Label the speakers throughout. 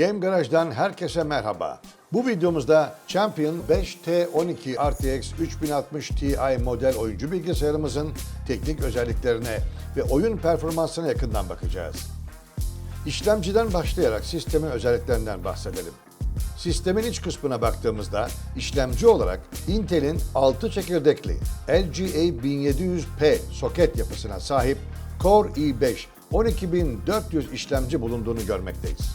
Speaker 1: Game Garage'dan herkese merhaba. Bu videomuzda Champion 5T12 RTX 3060 Ti model oyuncu bilgisayarımızın teknik özelliklerine ve oyun performansına yakından bakacağız. İşlemciden başlayarak sistemin özelliklerinden bahsedelim. Sistemin iç kısmına baktığımızda işlemci olarak Intel'in 6 çekirdekli LGA 1700P soket yapısına sahip Core i5 12400 işlemci bulunduğunu görmekteyiz.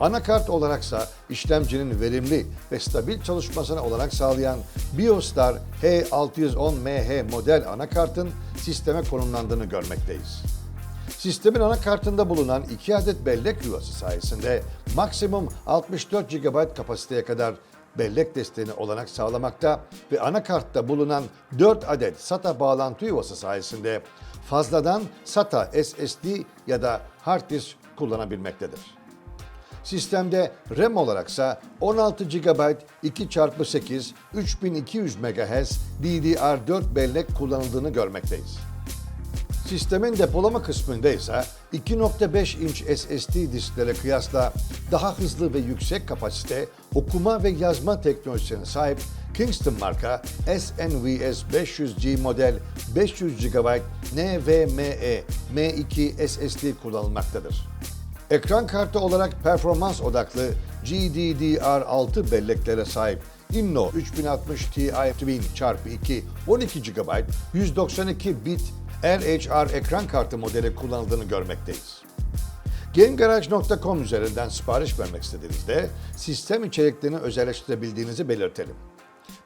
Speaker 1: Anakart olaraksa işlemcinin verimli ve stabil çalışmasına olanak sağlayan Biostar H610MH model anakartın sisteme konumlandığını görmekteyiz. Sistemin anakartında bulunan 2 adet bellek yuvası sayesinde maksimum 64 GB kapasiteye kadar bellek desteğine olanak sağlamakta ve anakartta bulunan 4 adet SATA bağlantı yuvası sayesinde fazladan SATA SSD ya da hard disk kullanabilmektedir. Sistemde RAM olaraksa 16 GB 2x8 3200 MHz DDR4 bellek kullanıldığını görmekteyiz. Sistemin depolama kısmında ise 2.5 inç SSD disklere kıyasla daha hızlı ve yüksek kapasite okuma ve yazma teknolojisine sahip Kingston marka SNVS 500G model 500 GB NVMe M2 SSD kullanılmaktadır. Ekran kartı olarak performans odaklı GDDR6 belleklere sahip Inno 3060 Ti Twin x2 12 GB 192 bit LHR ekran kartı modeli kullanıldığını görmekteyiz. GameGarage.com üzerinden sipariş vermek istediğinizde sistem içeriklerini özelleştirebildiğinizi belirtelim.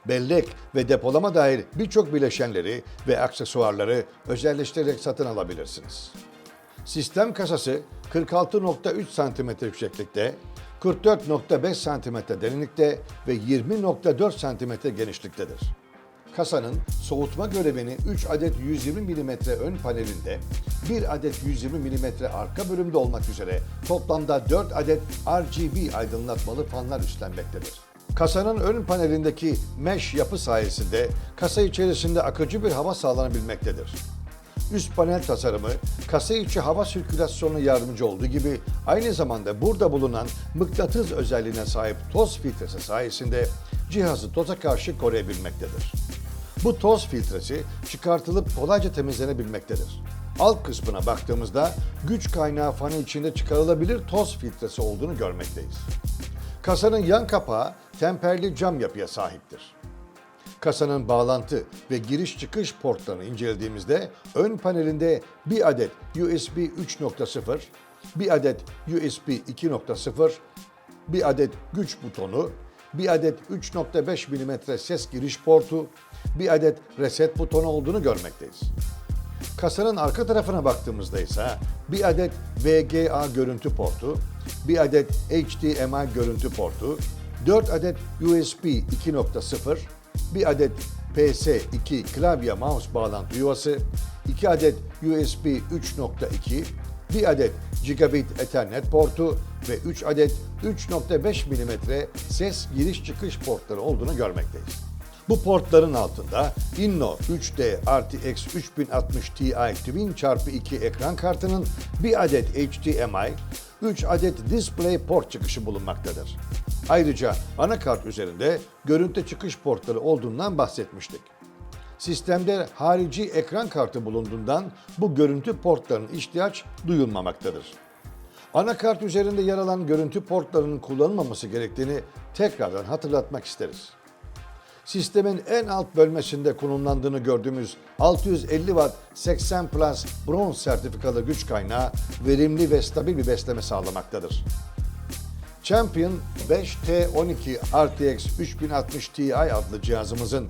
Speaker 1: Bellek ve depolama dair birçok bileşenleri ve aksesuarları özelleştirerek satın alabilirsiniz. Sistem kasası 46.3 cm yükseklikte, 44.5 cm derinlikte ve 20.4 cm genişliktedir. Kasanın soğutma görevini 3 adet 120 mm ön panelinde, 1 adet 120 mm arka bölümde olmak üzere toplamda 4 adet RGB aydınlatmalı fanlar üstlenmektedir. Kasanın ön panelindeki mesh yapı sayesinde kasa içerisinde akıcı bir hava sağlanabilmektedir. Üst panel tasarımı kasa içi hava sirkülasyonuna yardımcı olduğu gibi aynı zamanda burada bulunan mıknatıs özelliğine sahip toz filtresi sayesinde cihazı toza karşı koruyabilmektedir. Bu toz filtresi çıkartılıp kolayca temizlenebilmektedir. Alt kısmına baktığımızda güç kaynağı fanı içinde çıkarılabilir toz filtresi olduğunu görmekteyiz. Kasanın yan kapağı temperli cam yapıya sahiptir. Kasanın bağlantı ve giriş çıkış portlarını incelediğimizde ön panelinde bir adet USB 3.0, bir adet USB 2.0, bir adet güç butonu, bir adet 3.5 mm ses giriş portu, bir adet reset butonu olduğunu görmekteyiz. Kasanın arka tarafına baktığımızda ise bir adet VGA görüntü portu, bir adet HDMI görüntü portu, 4 adet USB 2.0, bir adet PS2 klavye mouse bağlantı yuvası, 2 adet USB 3.2, bir adet Gigabit Ethernet portu ve 3 adet 3.5 mm ses giriş çıkış portları olduğunu görmekteyiz. Bu portların altında Inno 3D RTX 3060 Ti Twin x2 ekran kartının bir adet HDMI, 3 adet DisplayPort çıkışı bulunmaktadır. Ayrıca anakart üzerinde görüntü çıkış portları olduğundan bahsetmiştik. Sistemde harici ekran kartı bulunduğundan bu görüntü portlarının ihtiyaç duyulmamaktadır. Anakart üzerinde yer alan görüntü portlarının kullanılmaması gerektiğini tekrardan hatırlatmak isteriz. Sistemin en alt bölmesinde konumlandığını gördüğümüz 650 Watt 80 Plus bronz sertifikalı güç kaynağı verimli ve stabil bir besleme sağlamaktadır. Champion 5T12 RTX 3060 Ti adlı cihazımızın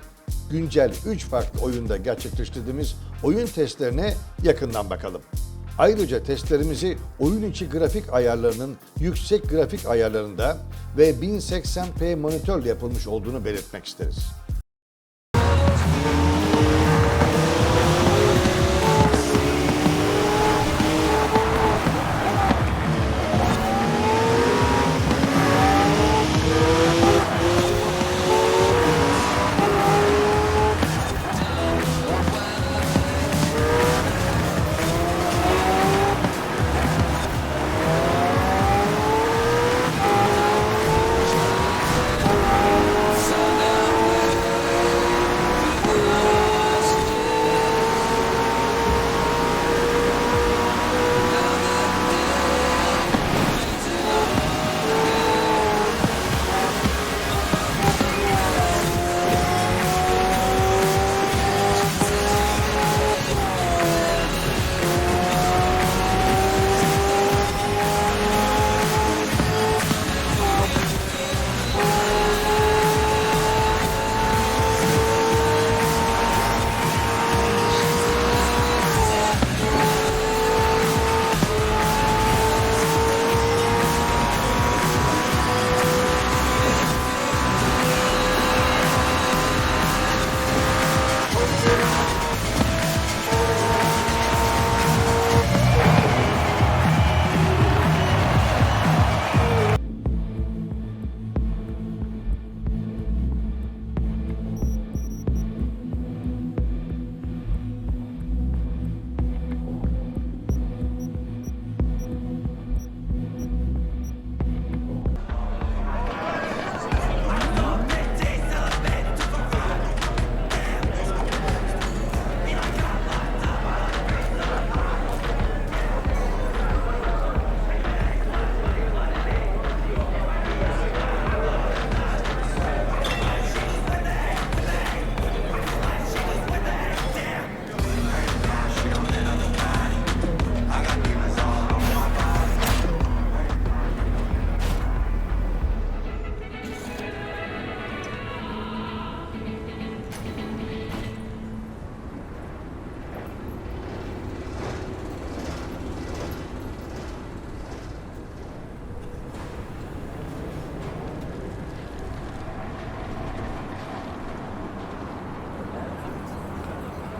Speaker 1: güncel 3 farklı oyunda gerçekleştirdiğimiz oyun testlerine yakından bakalım. Ayrıca testlerimizi oyun içi grafik ayarlarının yüksek grafik ayarlarında ve 1080p monitörle yapılmış olduğunu belirtmek isteriz.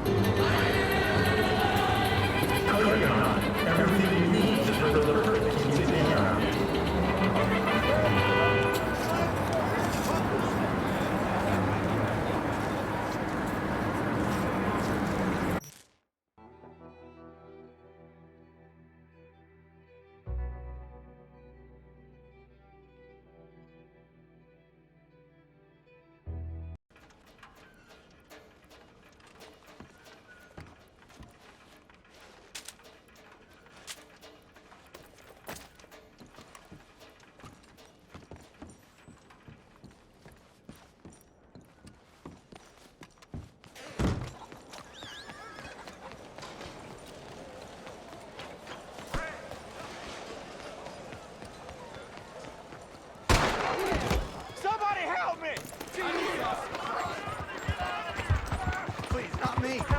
Speaker 1: Bye.
Speaker 2: Please, not me!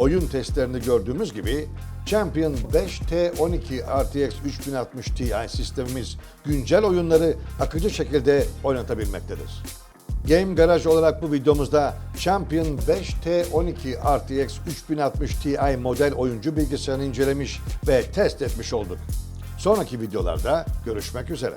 Speaker 1: Oyun testlerini gördüğümüz gibi Champion 5 T12 RTX 3060 Ti sistemimiz güncel oyunları akıcı şekilde oynatabilmektedir. Game Garage olarak bu videomuzda Champion 5 T12 RTX 3060 Ti model oyuncu bilgisayarını incelemiş ve test etmiş olduk. Sonraki videolarda görüşmek üzere.